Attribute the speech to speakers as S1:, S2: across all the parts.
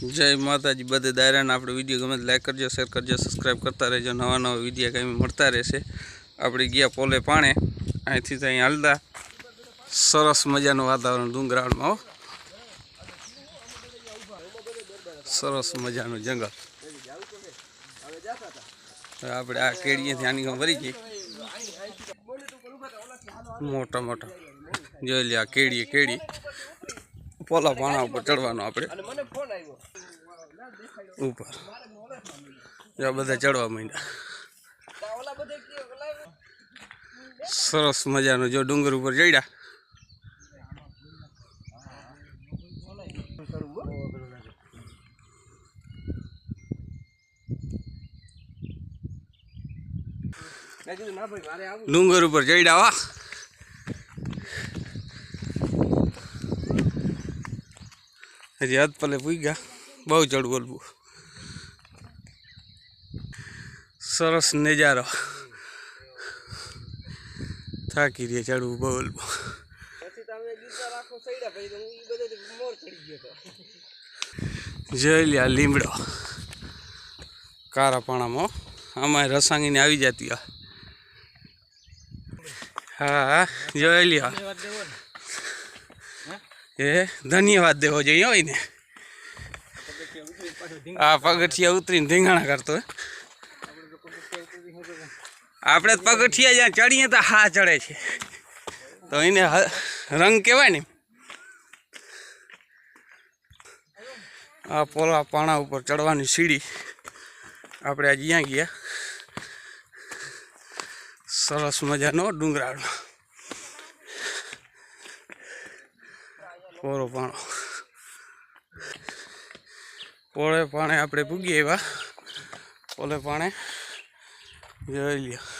S1: જય માતાજી, બધે દાયરાને આપણે વીડિયો ગમે લાઈક કરજો શેર કરજો સબસ્ક્રાઈબ કરતા રહેજો. નવા નવા વીડિયો કાંઈ મળતા રહેશે. આપણે ગયા પોલે પાણે, અહીંથી તો અહીં હાલતા. સરસ મજાનું વાતાવરણ ડુંગરાળમાં સરસ મજાનું જંગલ. આપણે આ કેળીએથી આની ભરી ગઈ મોટા મોટા. જોઈ લે આ કેળીએ કેળી પોલા પાણા ઉપર ચડવાનું આપણે. ઉપર. આ બધા ચડવા માંડ્યા. સરસ મજાનું જો ડુંગર ઉપર ચડ્યા. ડુંગર ઉપર ચડ્યા વા હજી હાથ પલે પૂગ્યા. બહુ ચડવું બોલવું સરસ નજારો. થાકી રહ્યા ચડવું બોલ જોઈ લ્યા લીમડો. કારા પાણામાં આમાં રસાંગીને આવી જતી. હા. જોઈ લ્યો. એ ધન્યવાદ દેવો જોઈએ હોય ને. આ પગથિયા ઉતરીને ધીંગાણા કરતો હોય. આપણે પગથિયા જ્યાં ચડીએ તો હા ચડે છે. તો એને રંગ કહેવાય ને. આ પોલા પાણા ઉપર ચડવાની સીડી આપણે આજે અહીંયા ગયા. સરસ મજાનો ડુંગરાળો પોરો પાણો. પોળે પાણે આપણે ભૂગીએ એવા પોલે પાણે જોઈ લ્યો.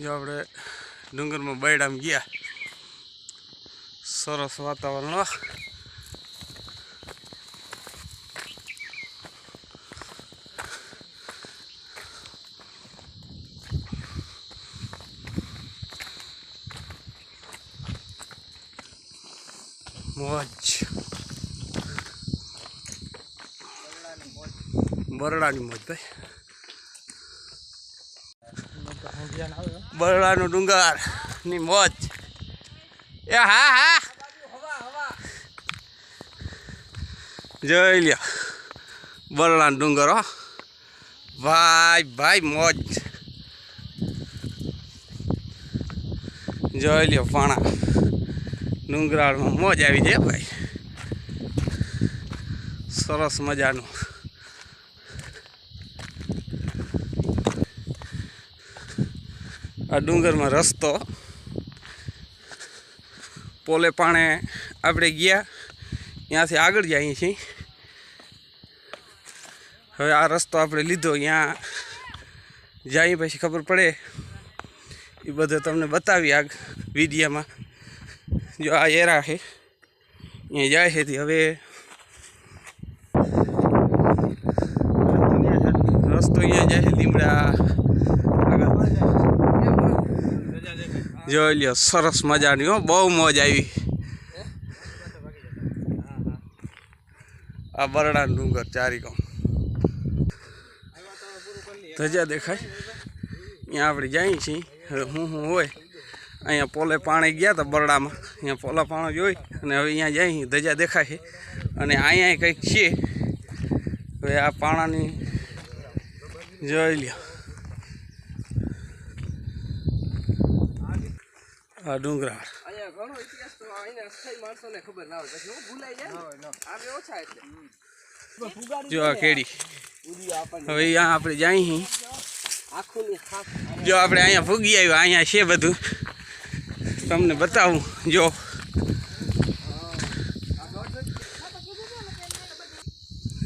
S1: જો આપણે ડુંગરમાં બૈડામ ગયા. સરસ વાતાવરણ મોજ. બરડાની મોજ ભાઈ. બરડાનું ડુંગર, ની મોજ. એ હા હા. જોઈ લ્યો. બરડા ડુંગર ભાઈ ભાઈ, મોજ. જોઈ લ્યો પાણા ડુંગરાળમાં મોજ આવી જાય ભાઈ. સરસ મજાનું. આ ડુંગરમાં રસ્તો. પોલે પાણે આપણે ગયા. ત્યાંથી આગળ જઈએ છીએ. હવે આ રસ્તો આપણે લીધો, ત્યાં જઈએ પછી ખબર પડે. એ બધું તમને બતાવી આ વિડીયામાં. જો આ એરા છે, અહીંયા જાય છે હવે રસ્તો અહીંયા જાય છે, લીમડા આગળ જોઈ લ્યો, સરસ મજાની હો, બહુ મોજ આવી. આ બરડા ડુંગર, ચારી ધજા દેખાય. અહીંયા આપણે જઈએ છીએ હવે હું હું હોય, અહીંયા પોલે પાણી ગયા હતા બરડામાં. અહીંયા પોલા પાણી જોઈ, અને હવે અહીંયા જઈએ ધજા દેખાય છે. અને અહીંયા કંઈક છે. હવે આ પાણાની જોઈ લ્યો. આ ડુંગરા.
S2: અહીંયા ઘણો ઇતિહાસ તો અહીંયા સ્થાયી માણસોને ખબર ના હોય. પછી હું ભૂલાઈ જાય ને આપણે ઓછા એટલે.
S1: જો આ કેડી. હવે અહીંયા આપણે જાય જો આપણે અહીંયા ફૂગી આવ્યા અહીંયા છે બધું. તમને બતાવું જો.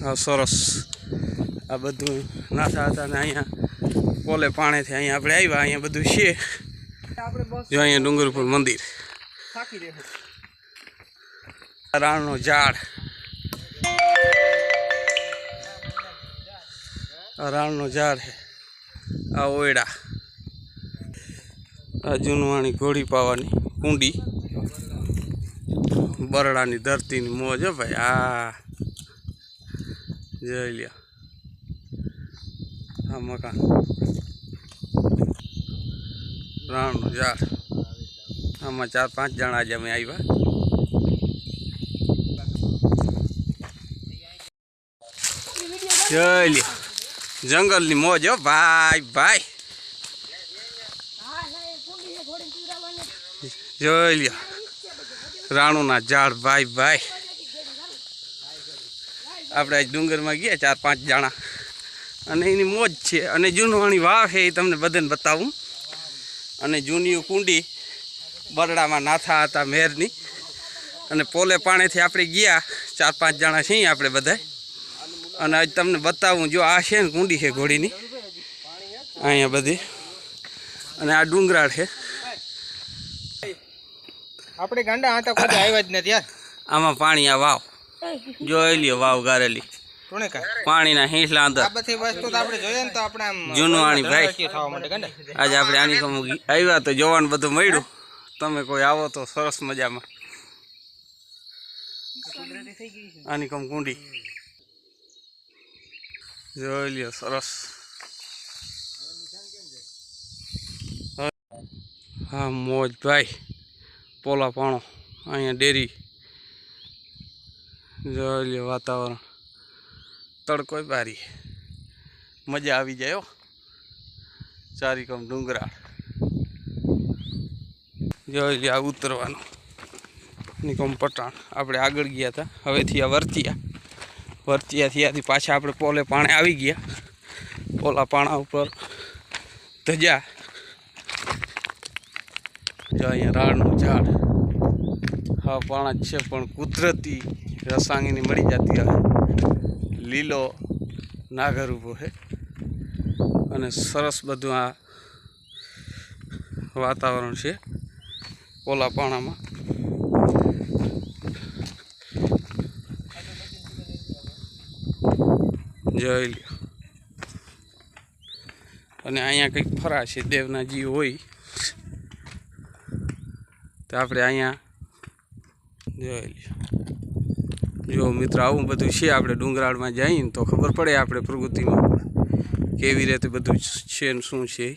S1: આ સરસ. આ બધું નાથા હતા ને અહીંયા પોલે પાણીથી અહીંયા આપણે આવ્યા અહીંયા બધું છે. જો અહીંયા ડુંગરપુર મંદિર. રાણનો ઝાડ. રાણનો ઝાડ છે. આ ઓયડા. આ જૂનવાણી ઘોડી પાવાની કુંડી. બરડાની ધરતીની મોજ હો ભાઈ. આ. જોઈ લ્યો. આ મકાન. રાણનું ઝાડ આમાં ચાર, પાંચ જણા આજે અમે આવ્યા ચલી જંગલની મોજ, હો, ભાઈ ભાઈ. જોઈ લ્યો રાણુના ઝાડ, ભાઈ ભાઈ. આપણે ડુંગરમાં ગયા ચાર, પાંચ જણા. અને એની મોજ છે. અને જૂનવાણી વાવ છે, એ તમને બધાને બતાવું. અને જૂની કુંડી બરડામાં નાથા હતા મેરની. અને પોલે પાણીથી આપણે ગયા ચાર પાંચ જણા છીએ આપણે બધા અને આજ તમને બતાવું જો આ છે ને કુંડી છે ઘોડીની. અહીંયા બધી. અને આ ડુંગરાળ છે.
S2: આપણે ગાંડા આટા કોઈ આવ્યા જ નથી યાર.
S1: આમાં પાણી આ વાવ. જોઈ લ્યો વાવ ગારેલી. પાણીના હિંસલા અંદર.
S2: આ બધી વસ્તુ તો આપણે જોઈએ ને તો આપણે આમ
S1: જૂનવાણી ભાઈ.
S2: માટે
S1: આજે આપણે આની કમ આવ્યા તો જોવાનું બધું મળ્યું. તમે કોઈ આવો તો સરસ મજામાં. આની કમ કુંડી. જોઈ લ્યો સરસ. હા મોજ ભાઈ. પોલા પાણો અહીંયા ડેરી. જોઈ લ્યો વાતાવરણ. તડકોય બારી. મજા આવી જાય હો. ચારીકમ ડુંગરાળ. જોઈ લે આ ઉતરવાનું નિકમ પટાણ. આપણે આગળ ગયા હતા હવેથી આ વર્તિયા. વર્તિયાથી આથી પાછા આપણે પોલે પાણે આવી ગયા. પોલા પાણા ઉપર ધજા. જો અહીંયા રાળનું ઝાડ. હા, પાણા છે, પણ કુદરતી રસાંગીની મળી જતી હવે લીલો નાગર ઊભો છે. અને સરસ બધું આ વાતાવરણ છે પોલા પાણામાં અને અહીંયા કંઈક ફરા છે દેવનાજી હોય. તો આપણે અહીંયા જોઈ લ્યો. જો મિત્ર, આવું બધું છે આપણે ડુંગરાળમાં જઈએ તો ખબર પડે આપણે પ્રકૃતિમાં કેવી રીતે બધું છે ને શું છે.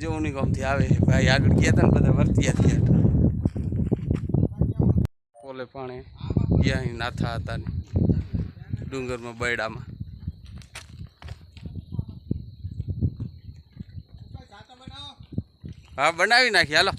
S1: જેવું ગમથી આવે ભાઈ આગળ ગયા હતા ને બધા વર્તિયાથી હતા પોલે પાણે ગયા નાથા હતા ડુંગરમાં બૈડામાં. હા બનાવી નાખી. હાલો.